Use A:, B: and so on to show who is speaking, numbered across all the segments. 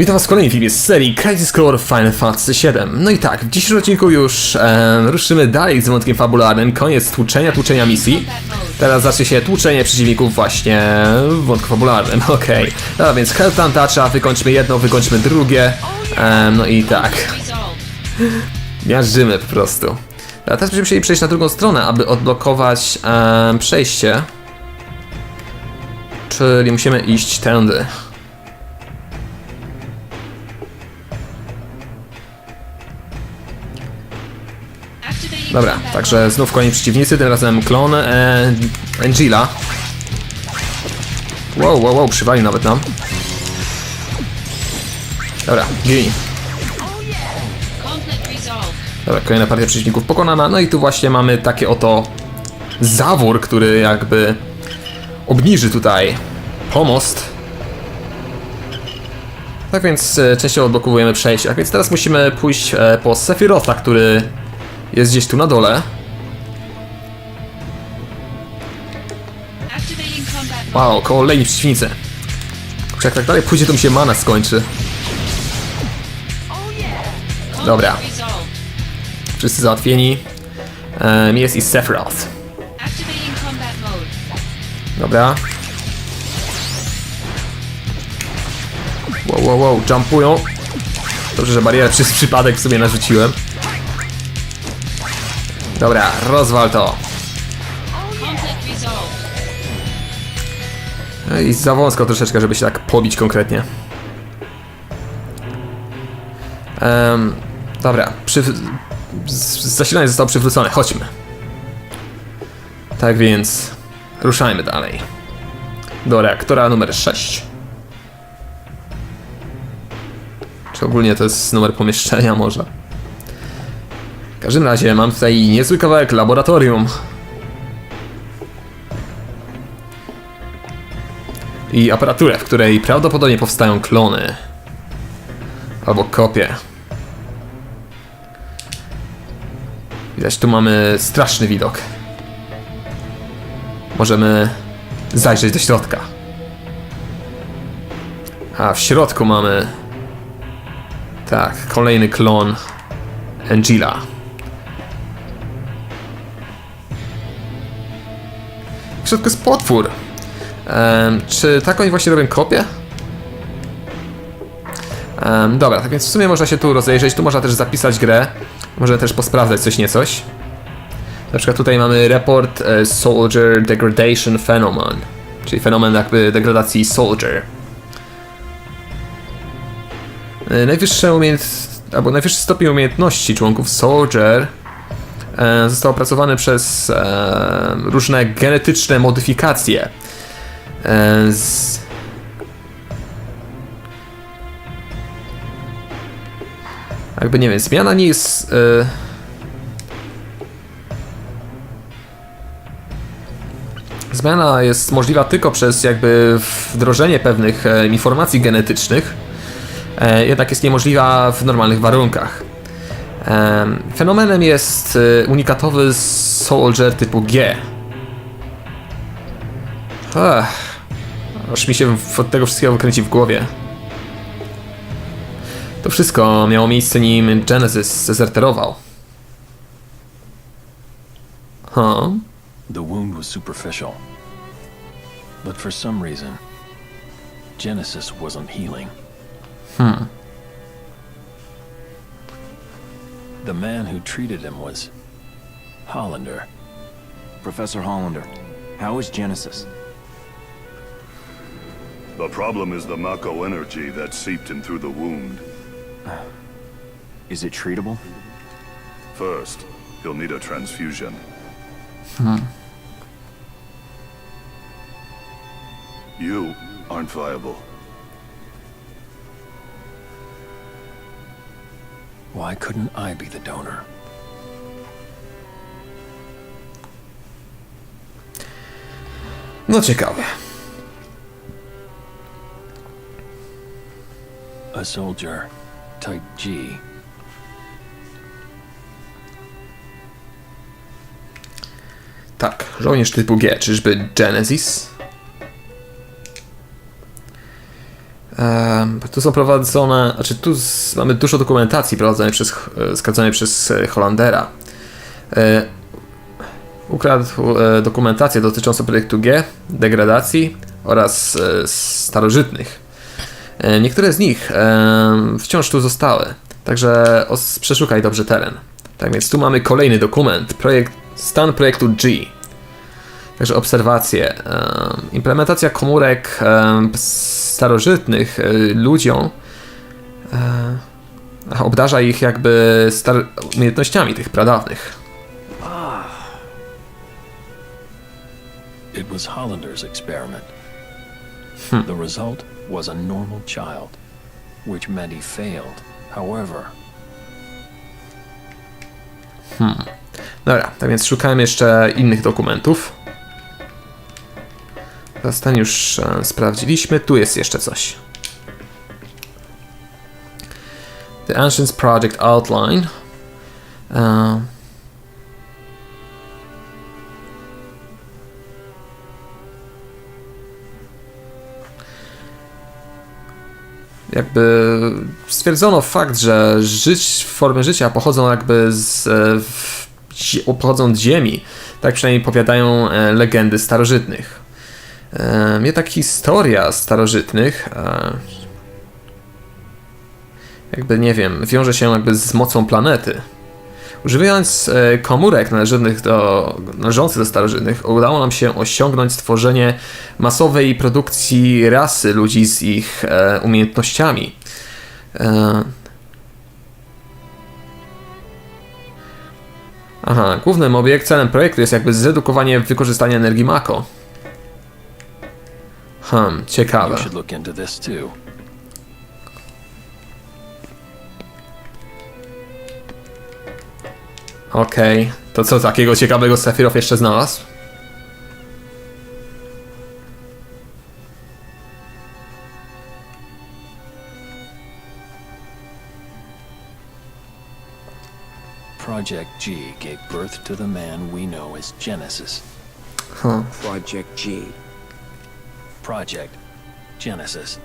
A: Witam was w kolejnym filmie z serii Crisis Core Final Fantasy VII. No i tak, w dzisiejszym odcinku już em, ruszymy dalej z wątkiem fabularnym, koniec tłuczenia, tłuczenia misji. Teraz zacznie się tłuczenie przeciwników właśnie w wątku fabularnym, okej. Dobra, więc Health Toucha, wykończmy jedno, wykończmy drugie. Em, no i tak, miażdżymy po prostu. A teraz będziemy musieli przejść na drugą stronę, aby odblokować em, przejście. Czyli musimy iść tędy. Dobra, także znów koniec przeciwnicy, tym razem klon e, Angela. Wow, wow, wow, przywali nawet nam. Dobra, gin.
B: Conflict resolved.
A: Dobra, kolejna partia przeciwników pokonana. No i tu właśnie mamy takie oto zawór, który jakby obniży tutaj pomost. Tak więc e, częściowo odblokowujemy przejście. Tak więc teraz musimy pójść e, po Sephirotha, który jest gdzieś tu na dole. Wow, kolejni przeciwnicy. Kurczę, jak tak dalej pójdzie, to mi się mana skończy. Dobra, wszyscy załatwieni. Um, jest i Sephiroth. Dobra. Wow, wow, wow, jumpują. Dobrze, że barierę przez przypadek sobie narzuciłem. Dobra, rozwal to. No I za wąsko troszeczkę, żeby się tak pobić konkretnie. Em, dobra, przy... zasilanie zostało przywrócone, chodźmy. Tak więc ruszajmy dalej. Do reaktora numer 6. Czy ogólnie to jest numer pomieszczenia może? W każdym razie mam tutaj niezły kawałek laboratorium. i aparaturę, w której prawdopodobnie powstają klony. Albo kopie. Widać, tu mamy straszny widok. Możemy zajrzeć do środka. A w środku mamy. Tak, kolejny klon Angela. Środku jest potwór. Em, czy tak oni właśnie robią kopię? Em, dobra, tak więc w sumie można się tu rozejrzeć, tu można też zapisać grę, można też posprawdzać coś niecoś. Na przykład tutaj mamy report e, Soldier Degradation Phenomenon, czyli fenomen jakby degradacji Soldier. E, Najwyższe umiejęt... albo najwyższy stopień umiejętności członków Soldier został opracowany przez e, różne genetyczne modyfikacje. E, z... Jakby nie wiem, zmiana nie jest. E... Zmiana jest możliwa tylko przez jakby wdrożenie pewnych e, informacji genetycznych, e, jednak jest niemożliwa w normalnych warunkach. Fenomenem jest e, unikatowy soldier typu G, Ech, aż mi się od tego wszystkiego wykręci w głowie. To wszystko miało miejsce nim Genesis zezerterował. Huh?
C: The wound was superficial. But for some reason, Genesis wasn't healing.
A: Hmm.
C: The man who treated him was Hollander.
D: Professor Hollander, how is Genesis?
E: The problem is the Mako energy that seeped him through the wound.
D: Is it treatable?
E: First, he'll need a transfusion. Hmm. You aren't viable.
C: Why couldn't I be the donor?
A: No ciekawe.
C: A soldier, type G.
A: Tak, żołnierz typu G, czyżby Genesis? Tu są prowadzone, znaczy tu z, mamy dużo dokumentacji prowadzonej przez, e, skraconej przez e, Holandera. E, ukradł dokumentację dotyczącą projektu G, degradacji oraz starożytnych. Niektóre z nich wciąż tu zostały, także przeszukaj dobrze teren. Tak więc tu mamy kolejny dokument, projekt, stan projektu G. Także obserwacje, em, implementacja komórek em, starożytnych e, ludziom e, obdarza ich jakby star- umiejętnościami tych pradawnych.
C: It was Hollander's experiment. The result was a normal child, which meant he failed. However,
A: Dobra, tak więc szukałem jeszcze innych dokumentów. Ten już e, sprawdziliśmy. Tu jest jeszcze coś. The Ancients Project Outline. E, jakby stwierdzono fakt, że żyć, formy życia pochodzą jakby z, e, w, pochodzą z ziemi. Tak przynajmniej powiadają legendy starożytnych. E, Mnie tak historia starożytnych e, jakby nie wiem, wiąże się jakby z mocą planety. Używając e, komórek należących do, należących do starożytnych, udało nam się osiągnąć stworzenie masowej produkcji rasy ludzi z ich umiejętnościami. Aha, głównym obiekt, celem projektu jest jakby zredukowanie wykorzystania energii Mako. Hmm, ciekawe.
C: you should look into this too.
A: Okej, to co takiego ciekawego Sephiroth jeszcze znalazł?
C: Project G gave birth to the man we know as Genesis.
A: Huh.
F: Project G.
C: Project Genesis.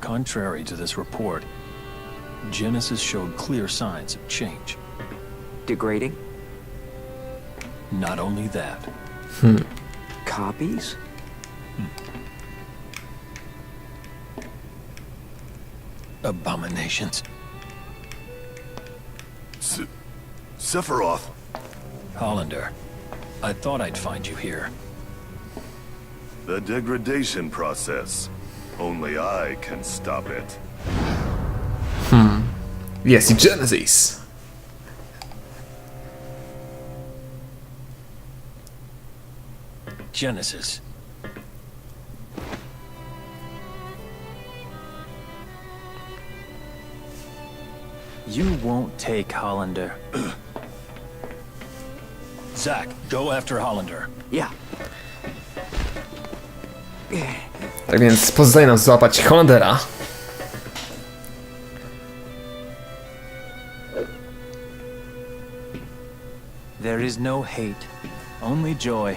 C: Contrary to this report, Genesis showed clear signs of change.
F: Degrading?
C: Not only that, hmm.
F: Copies? Hmm.
C: abominations.
E: Sephiroth,
C: Hollander, I thought I'd find you here.
E: the degradation process. Only I can stop it. Hmm.
A: Jest i Genesis.
C: Genesis.
G: You won't take Hollander.
C: Zack, go after Hollander.
F: Yeah.
A: Tak więc pozostaje nam złapać Hollandera.
G: There is no hate, only joy,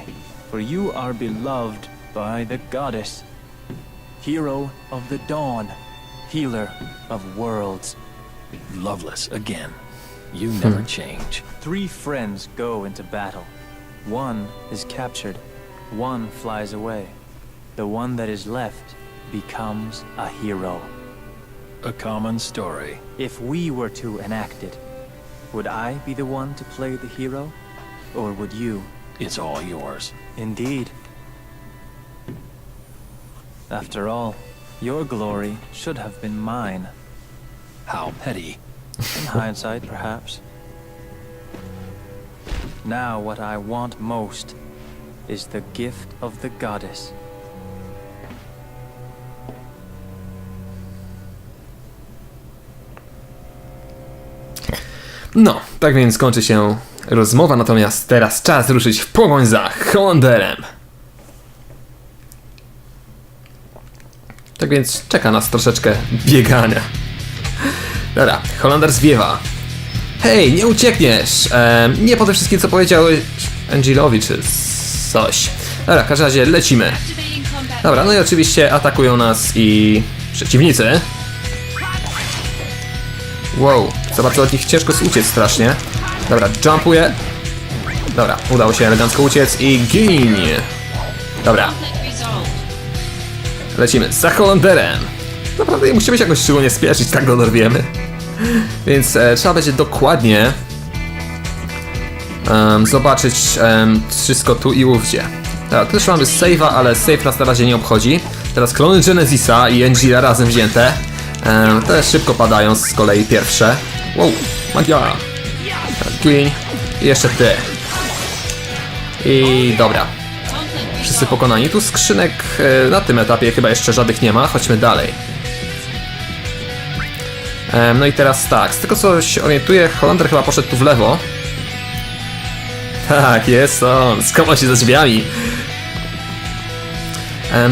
G: for you are beloved by the goddess. Hero of the dawn, healer of worlds.
C: Loveless again. You never hmm. change.
G: Three friends go into battle. One is captured, one flies away. The one that is left becomes a hero.
C: A common story.
G: If we were to enact it, would I be the one to play the hero? Or would you?
C: It's all yours.
G: Indeed. After all, your glory should have been mine.
C: How petty.
G: In hindsight, perhaps. Now, what I want most is the gift of the goddess.
A: No, tak więc kończy się rozmowa, natomiast teraz czas ruszyć w pogoń za Hollanderem. Tak więc czeka nas troszeczkę biegania. Dobra, Hollander zwiewa. Hej, nie uciekniesz! Em, nie po tym wszystkim, co powiedziałeś Angelowi, czy coś. Dobra, w każdym razie lecimy. Dobra, no i oczywiście atakują nas i przeciwnicy. Wow, za bardzo od nich ciężko jest uciec strasznie. Dobra, jumpuję. Dobra, udało się elegancko uciec i gin. Dobra, lecimy za Holanderem. Naprawdę nie musimy się jakoś szczególnie spieszyć, tak go dorwiemy. Więc e, trzeba będzie dokładnie em, zobaczyć em, wszystko tu i ówdzie. Tu też mamy save'a, ale save nas na razie nie obchodzi. Teraz klony Genesisa i Engira razem wzięte. Em, te szybko padają z kolei pierwsze. Wow, magia. Gień. I jeszcze ty. I dobra. Wszyscy pokonani. Tu skrzynek e, na tym etapie chyba jeszcze żadnych nie ma. Chodźmy dalej. No i teraz tak, z tego co się orientuję, Holender chyba poszedł tu w lewo. Tak, jest on, skował się za drzwiami.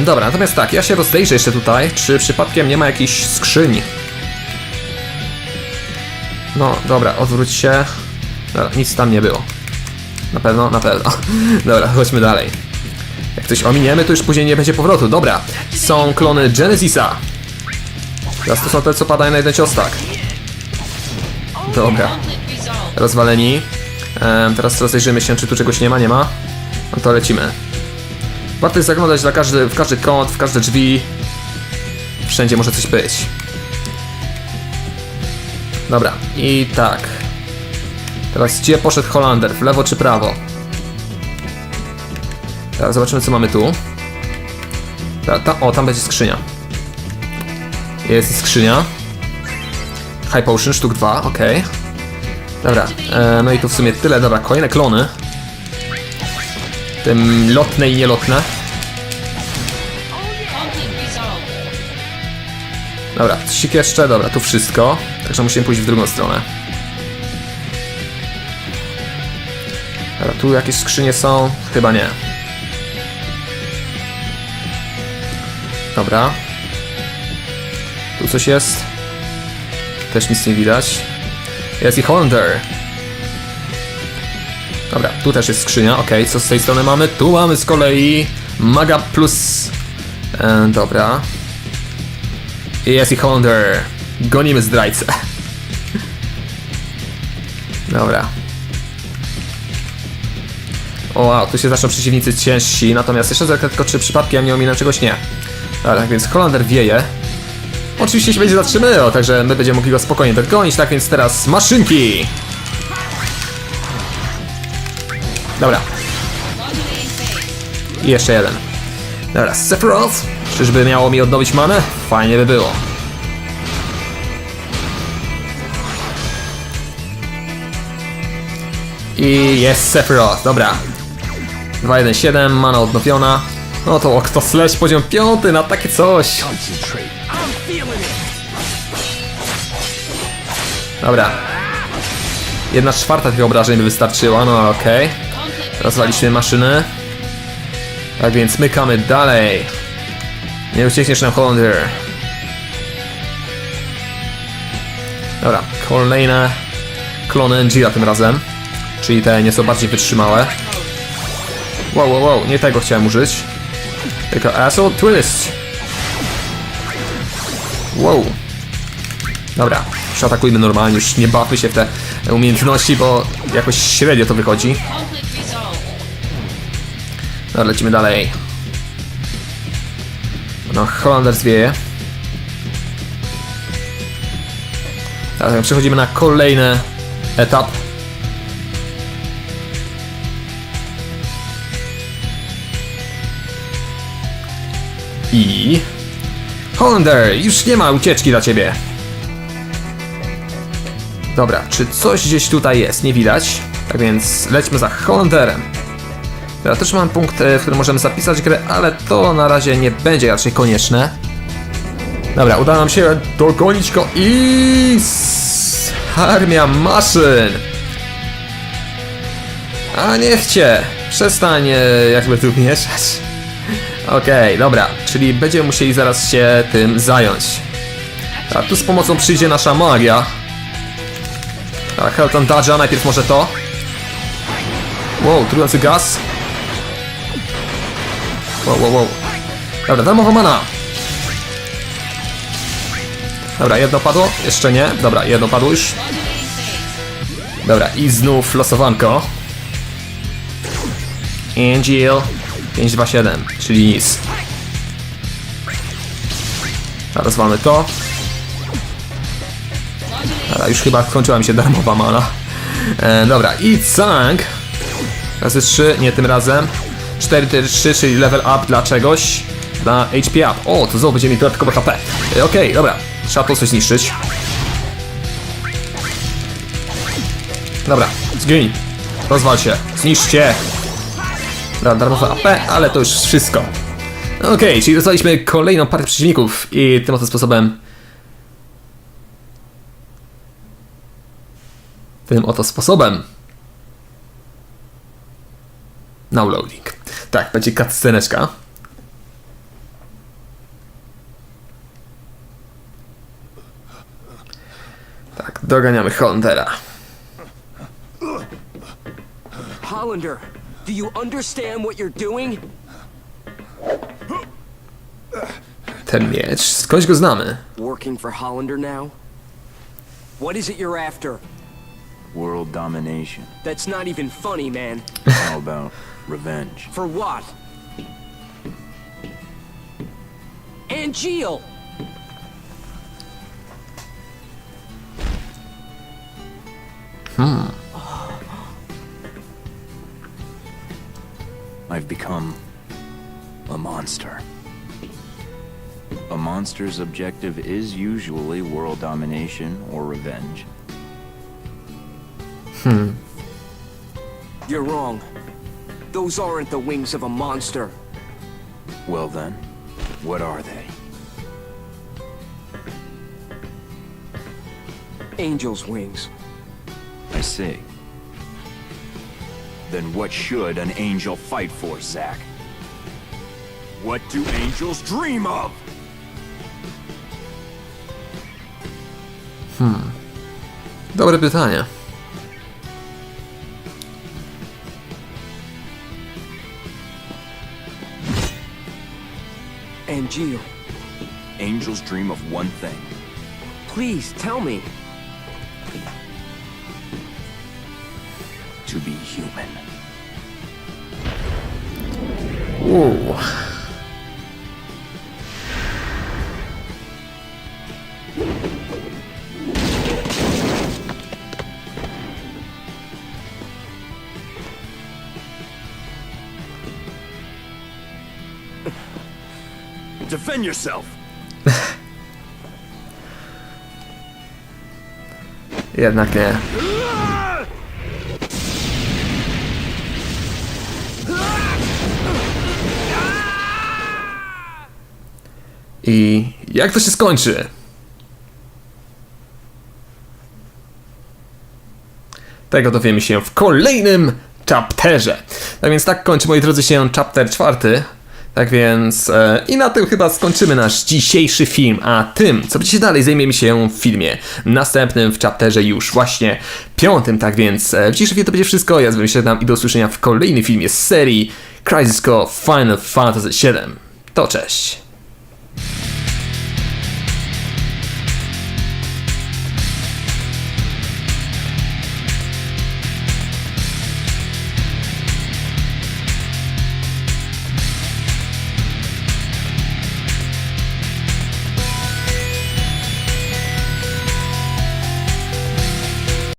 A: Dobra, natomiast tak, ja się rozejrzę jeszcze tutaj, czy przypadkiem nie ma jakichś skrzyń. No, dobra, odwróć się. Dobra, nic tam nie było. Na pewno, na pewno. Dobra, chodźmy dalej. Jak coś ominiemy, to już później nie będzie powrotu. Dobra, są klony Genesisa. Teraz to są te, co padają na jeden cios, tak. Dobra, rozwaleni. Em, teraz rozejrzymy się, czy tu czegoś nie ma, nie ma. No to lecimy. Warto jest zaglądać na każdy, w każdy kąt, w każde drzwi. Wszędzie może coś być. Dobra, i tak. Teraz gdzie poszedł Holander? W lewo czy prawo? Teraz zobaczymy, co mamy tu. Ta, ta, o, tam będzie skrzynia. Jest skrzynia. High Potion, sztuk 2, ok. Dobra, e, no i tu w sumie tyle. Dobra, kolejne klony. Tym lotne i nielotne. Dobra, sik jeszcze, dobra, tu wszystko. Także musimy pójść w drugą stronę. Dobra, tu jakieś skrzynie są? Chyba nie. Dobra. Tu coś jest. Też nic nie widać. Jest i Hollander. Dobra, tu też jest skrzynia. Ok, co z tej strony mamy? Tu mamy z kolei Maga plus. E, dobra. Jest i Hollander. Gonimy zdrajcę. Dobra. O wow, tu się zaczną przeciwnicy ciężsi, natomiast jeszcze zerknę tylko, czy przypadkiem nie ominę czegoś nie. Dobra, więc Hollander wieje. Oczywiście się będzie zatrzymywał, także my będziemy mogli go spokojnie dogonić, tak więc teraz maszynki! Dobra, i jeszcze jeden. Dobra, Sephiroth. Czyżby miało mi odnowić manę? Fajnie by było. I jest Sephiroth, dobra. 217, mana odnowiona. No to Octo Slash poziom piąty na takie coś. Dobra. Jedna czwarta tych obrażeń by wystarczyła, no okej.
B: Conflict
A: Rozwaliśmy maszyny. Tak więc mykamy dalej. Nie uciekniesz nam Hollander. Dobra, kolejne klony Engira tym razem. Czyli te nieco bardziej wytrzymałe. Wow, wow, wow, nie tego chciałem użyć. Tylko Assault Twist. Wow. Dobra, przeatakujmy normalnie, już nie bawmy się w te umiejętności, bo jakoś średnio to wychodzi. Dobra, lecimy dalej. No, Hollander zwieje. Tak, przechodzimy na kolejny etap. I... Hollander, już nie ma ucieczki dla ciebie. Dobra, czy coś gdzieś tutaj jest? Nie widać. Tak więc lećmy za Hollanderem. Ja też mam punkt, e, w którym możemy zapisać grę, ale to na razie nie będzie raczej konieczne. Dobra, uda nam się dogonić go i... Armia maszyn! A niech cię! Przestań e, jakby tu mieszać. Okej, dobra, czyli będziemy musieli zaraz się tym zająć. A tu z pomocą przyjdzie nasza magia. A Helton Dodge'a, najpierw może to. Wow, trujący gaz. Wow, wow, wow. Dobra, darmowa mana. Dobra, jedno padło? Jeszcze nie. Dobra, jedno padło już. Dobra, i znów losowanko. Angel 527, czyli nic. Teraz mamy to. Dobra, już chyba skończyła mi się darmowa mana. E, dobra, i Cang. Razy 3, nie tym razem. 4, 4, 3, czyli level up dla czegoś. Dla HP up. O, to znowu będzie mi dodatkowe HP. E, Okej, dobra. Trzeba to coś zniszczyć. Dobra, zgiń. Rozwal się. Zniszczcie. Dobra, darmowe AP, ale to już wszystko. Okej, czyli dostaliśmy kolejną partię przeciwników i tym oto sposobem... Tym oto sposobem... Now loading. Tak, będzie cutsceneczka. Tak, doganiamy Hollendera.
F: Hollander, do you understand what you're doing?
A: Ten miecz, eh, skądś go znamy.
F: Working for Hollander now? What is it you're after?
D: World domination.
F: That's not even funny, man.
D: How about revenge?
F: For what? Angeal!
D: I've become a monster. A monster's objective is usually world domination or revenge. Hmm.
F: You're wrong. Those aren't the wings of a monster.
D: Well then, what are they?
F: Angel's wings.
D: I see. Then what should an angel fight for, Zack? What do angels dream of? Hmm.
A: Dobre pytanie.
F: Angeal,
D: Angels dream of one thing
F: please tell me.
A: Uuu.
D: Defend yourself!
A: Jednak nie. I jak to się skończy? Tego dowiemy się w kolejnym chapterze. Tak więc tak kończy, moi drodzy, się chapter czwarty. Tak więc e, i na tym chyba skończymy nasz dzisiejszy film, a tym, co będzie dalej, zajmiemy się w filmie następnym, w chapterze już właśnie piątym. Tak więc e, w dzisiejszym filmie to będzie wszystko. Ja z się i do usłyszenia w kolejnym filmie z serii Crisis Core Final Fantasy VII. To cześć.